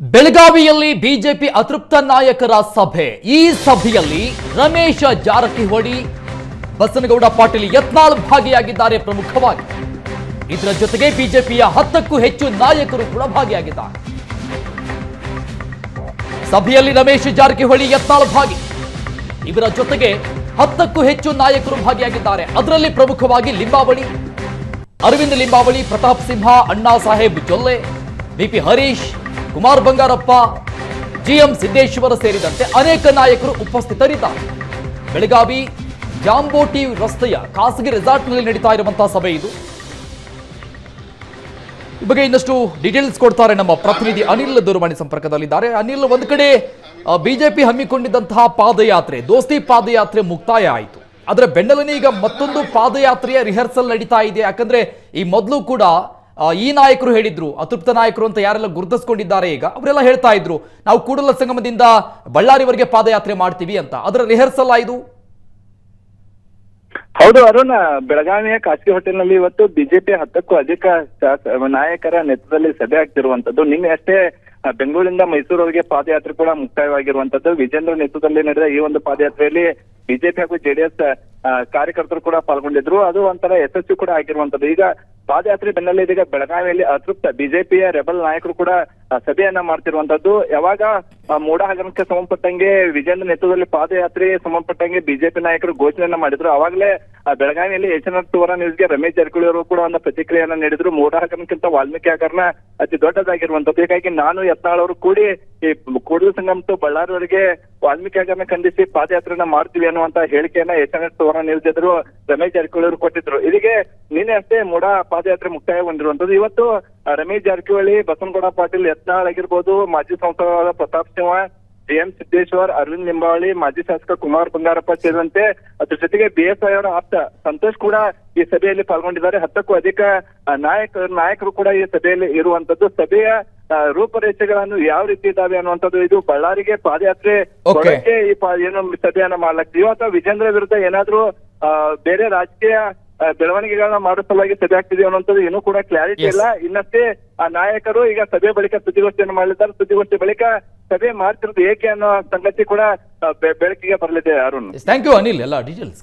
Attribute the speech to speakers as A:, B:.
A: ಬೆಳಗಾವಿಯಲ್ಲಿ ಬಿಜೆಪಿ ಅತೃಪ್ತ ನಾಯಕರ ಸಭೆ. ಈ ಸಭೆಯಲ್ಲಿ ರಮೇಶ ಜಾರಕಿಹೊಳಿ, ಬಸನಗೌಡ ಪಾಟೀಲ್ ಯತ್ನಾಳ್ ಭಾಗಿಯಾಗಿದ್ದಾರೆ ಪ್ರಮುಖವಾಗಿ. ಇದರ ಜೊತೆಗೆ ಬಿಜೆಪಿಯ ಹತ್ತಕ್ಕೂ ಹೆಚ್ಚು ನಾಯಕರು ಕೂಡ ಭಾಗಿಯಾಗಿದ್ದಾರೆ. ಸಭೆಯಲ್ಲಿ ರಮೇಶ್ ಜಾರಕಿಹೊಳಿ, ಯತ್ನಾಳ್ ಭಾಗಿ. ಇವರ ಜೊತೆಗೆ ಹತ್ತಕ್ಕೂ ಹೆಚ್ಚು ನಾಯಕರು ಭಾಗಿಯಾಗಿದ್ದಾರೆ. ಅದರಲ್ಲಿ ಪ್ರಮುಖವಾಗಿ ಲಿಂಬಾವಳಿ, ಅರವಿಂದ್ ಲಿಂಬಾವಳಿ, ಪ್ರತಾಪ್ ಸಿಂಹ, ಅಣ್ಣಾ ಸಾಹೇಬ್ ಜೊಲ್ಲೆ ಬಿಪಿ ಹರೀಶ್ ಕುಮಾರ್ ಬಂಗಾರಪ್ಪ ಜಿಎಂ ಸಿದ್ದೇಶ್ವರ ಸೇರಿದಂತೆ ಅನೇಕ ನಾಯಕರು ಉಪಸ್ಥಿತರಿದ್ದಾರೆ. ಬೆಳಗಾವಿ ಜಾಂಬೋಟಿ ರಸ್ತೆಯ ಖಾಸಗಿ ರೆಸಾರ್ಟ್ನಲ್ಲಿ ನಡೀತಾ ಇರುವಂತಹ ಸಭೆ ಇದು. ಈ ಬಗ್ಗೆ ಇನ್ನಷ್ಟು ಡೀಟೇಲ್ಸ್ ಕೊಡ್ತಾರೆ ನಮ್ಮ ಪ್ರತಿನಿಧಿ ಅನಿಲ್ ದೂರವಾಣಿ ಸಂಪರ್ಕದಲ್ಲಿದ್ದಾರೆ. ಅನಿಲ್, ಒಂದು ಕಡೆ ಬಿಜೆಪಿ ಹಮ್ಮಿಕೊಂಡಿದ್ದಂತಹ ಪಾದಯಾತ್ರೆ, ದೋಸ್ತಿ ಪಾದಯಾತ್ರೆ ಮುಕ್ತಾಯ ಆಯಿತು. ಅದರ ಬೆನ್ನಲ್ಲೇ ಈಗ ಮತ್ತೊಂದು ಪಾದಯಾತ್ರೆಯ ರಿಹರ್ಸಲ್ ನಡೀತಾ ಇದೆ. ಯಾಕಂದ್ರೆ ಈ ಮೊದಲು ಕೂಡ ಈ ನಾಯಕರು ಹೇಳಿದ್ರು, ಅತೃಪ್ತ ನಾಯಕರು ಅಂತ ಯಾರೆಲ್ಲ ಗುರುತಿಸ್ಕೊಂಡಿದ್ದಾರೆ ಈಗ, ಅವರೆಲ್ಲ ಹೇಳ್ತಾ ಇದ್ರು, ನಾವು ಕೂಡಲ ಸಂಗಮದಿಂದ ಬಳ್ಳಾರಿವರೆಗೆ ಪಾದಯಾತ್ರೆ ಮಾಡ್ತೀವಿ ಅಂತ. ಅದರ ರಿಹರ್ಸಲ್ ಆಯ್ದು
B: ಹೌದು, ಅರುಣ್, ಬೆಳಗಾವಿಯ ಖಾಸಗಿ ಹೋಟೆಲ್ನಲ್ಲಿ ಇವತ್ತು ಬಿಜೆಪಿ ಹತ್ತಕ್ಕೂ ಅಧಿಕ ನಾಯಕರ ನೇತೃತ್ವದಲ್ಲಿ ಸಭೆ ಆಗ್ತಿರುವಂತದ್ದು ನಿನ್ನೆ ಅಷ್ಟೇ ಬೆಂಗಳೂರಿಂದ ಮೈಸೂರವರೆಗೆ ಪಾದಯಾತ್ರೆ ಕೂಡ ಮುಕ್ತಾಯವಾಗಿರುವಂತದ್ದು ವಿಜೇಂದ್ರ ನೇತೃತ್ವದಲ್ಲಿ ನಡೆದ ಈ ಒಂದು ಪಾದಯಾತ್ರೆಯಲ್ಲಿ ಬಿಜೆಪಿ ಹಾಗೂ ಜೆಡಿಎಸ್ ಕಾರ್ಯಕರ್ತರು ಕೂಡ ಪಾಲ್ಗೊಂಡಿದ್ರು. ಅದು ಒಂಥರ ಯಶಸ್ವಿ ಕೂಡ ಆಗಿರುವಂತದ್ದು ಈಗ ಪಾದಯಾತ್ರೆ ಬೆನ್ನಲ್ಲೇ ಇದೀಗ ಬೆಳಗಾವಿಯಲ್ಲಿ ಅತೃಪ್ತ ಬಿಜೆಪಿಯ ರೆಬಲ್ ನಾಯಕರು ಕೂಡ ಸಭೆಯನ್ನ ಮಾಡ್ತಿರುವಂತದ್ದು. ಯಾವಾಗ ಮೂಡ ಹಗರಣಕ್ಕೆ ಸಂಬಂಧಪಟ್ಟಂಗೆ ವಿಜಯನ ನೇತೃತ್ವದಲ್ಲಿ ಪಾದಯಾತ್ರೆ ಸಂಬಂಧಪಟ್ಟಂಗೆ ಬಿಜೆಪಿ ನಾಯಕರು ಘೋಷಣೆಯನ್ನ ಮಾಡಿದ್ರು. ಅವಾಗಲೇ ಬೆಳಗಾವಿಯಲ್ಲಿ ಎನ್ ಟೂರ ನ್ಯೂಸ್ಗೆ ರಮೇಶ್ ಜಾರಕಿಹೊಳಿ ಅವರು ಕೂಡ ಒಂದು ಪ್ರತಿಕ್ರಿಯೆಯನ್ನ ನೀಡಿದ್ರು. ಮೂಡ ಹಗರಣಕ್ಕಿಂತ ವಾಲ್ಮೀಕಿ ಹಗರಣ ಅತಿ ದೊಡ್ಡದಾಗಿರುವಂತದ್ದು. ಹೀಗಾಗಿ ನಾನು ಯತ್ನಾಳ್ ಅವರು ಕೂಡಿ ಈ ಕೂಡಲ ಸಂಗಮ ಟು ಬಳ್ಳಾರಿವರೆಗೆ ವಾಲ್ಮೀಕಿ ಹಗರಣ ಖಂಡಿಸಿ ಪಾದಯಾತ್ರೆಯನ್ನ ಮಾಡ್ತೀವಿ ಅನ್ನುವಂತ ಹೇಳಿಕೆಯನ್ನ ಎಸ್ ಎನ್ ಟೂರ ನ್ಯೂಸ್ ಎದುರು ರಮೇಶ್ ಜಾರಕಿಹೊಳಿ ಅವರು ಕೊಟ್ಟಿದ್ರು. ಇದಕ್ಕೆ ನಿನ್ನೆ ಅಷ್ಟೇ ಮೂಡ ಪಾದಯಾತ್ರೆ ಮುಕ್ತಾಯಗೊಂಡಿರುವಂತದ್ದು ಇವತ್ತು ರಮೇಶ್ ಜಾರಕಿಹೊಳಿ, ಬಸವನಗೌಡ ಪಾಟೀಲ್, ಯತ್ನಾಳ್ ಆಗಿರ್ಬೋದು, ಮಾಜಿ ಸಂಸದರಾದ ಪ್ರತಾಪ್ ಸಿಂಹ, ಡಿ ಎಂ ಸಿದ್ದೇಶ್ವರ್, ಅರವಿಂದ್ ಲಿಂಬಾವಳಿ, ಮಾಜಿ ಶಾಸಕ ಕುಮಾರ್ ಬಂಗಾರಪ್ಪ ಸೇರಿದಂತೆ ಅದ್ರ ಜೊತೆಗೆ ಬಿಎಸ್ಐ ಅವರ ಆಪ್ತ ಸಂತೋಷ್ ಕೂಡ ಈ ಸಭೆಯಲ್ಲಿ ಪಾಲ್ಗೊಂಡಿದ್ದಾರೆ. ಹತ್ತಕ್ಕೂ ಅಧಿಕ ನಾಯಕ, ನಾಯಕರು ಕೂಡ ಈ ಸಭೆಯಲ್ಲಿ ಇರುವಂತದ್ದು ಸಭೆಯ ರೂಪರೇಷೆಗಳನ್ನು ಯಾವ ರೀತಿ ಇದಾವೆ ಅನ್ನುವಂಥದ್ದು ಇದು ಬಳ್ಳಾರಿಗೆ ಪಾದಯಾತ್ರೆ. ಕೊಡಕ್ಕೆ ಈ ಏನು ಸಭೆಯನ್ನ ಮಾಡ್ಲಾಗ್ತೀವೋ ಅಥವಾ ವಿಜೇಂದ್ರ ವಿರುದ್ಧ ಏನಾದ್ರೂ ಬೇರೆ ರಾಜಕೀಯ ಬೆಳವಣಿಗೆಗಳನ್ನ ಮಾಡೋ ಸಲುವಾಗಿ ಸಭೆ ಆಗ್ತಿದೆ ಅನ್ನುವಂಥದ್ದು ಏನು ಕೂಡ ಕ್ಲಾರಿಟಿ ಇಲ್ಲ. ಇನ್ನಷ್ಟೇ ಆ ನಾಯಕರು ಈಗ ಸಭೆ ಬಳಿಕ ಸುದ್ದಿಗೋಷ್ಠಿಯನ್ನು ಮಾಡಲಿದ್ದಾರೆ. ಸುದ್ದಿಗೋಷ್ಠಿ ಬಳಿಕ ಸಭೆ ಮಾಡ್ತಿರೋದು ಏಕೆ ಅನ್ನೋ ಸಂಗತಿ ಕೂಡ ಬೆಳಕಿಗೆ ಬರಲಿದೆ ಅರುಣ್.
A: Thank you Anil. ಎಲ್ಲ ಡೀಟೇಲ್ಸ್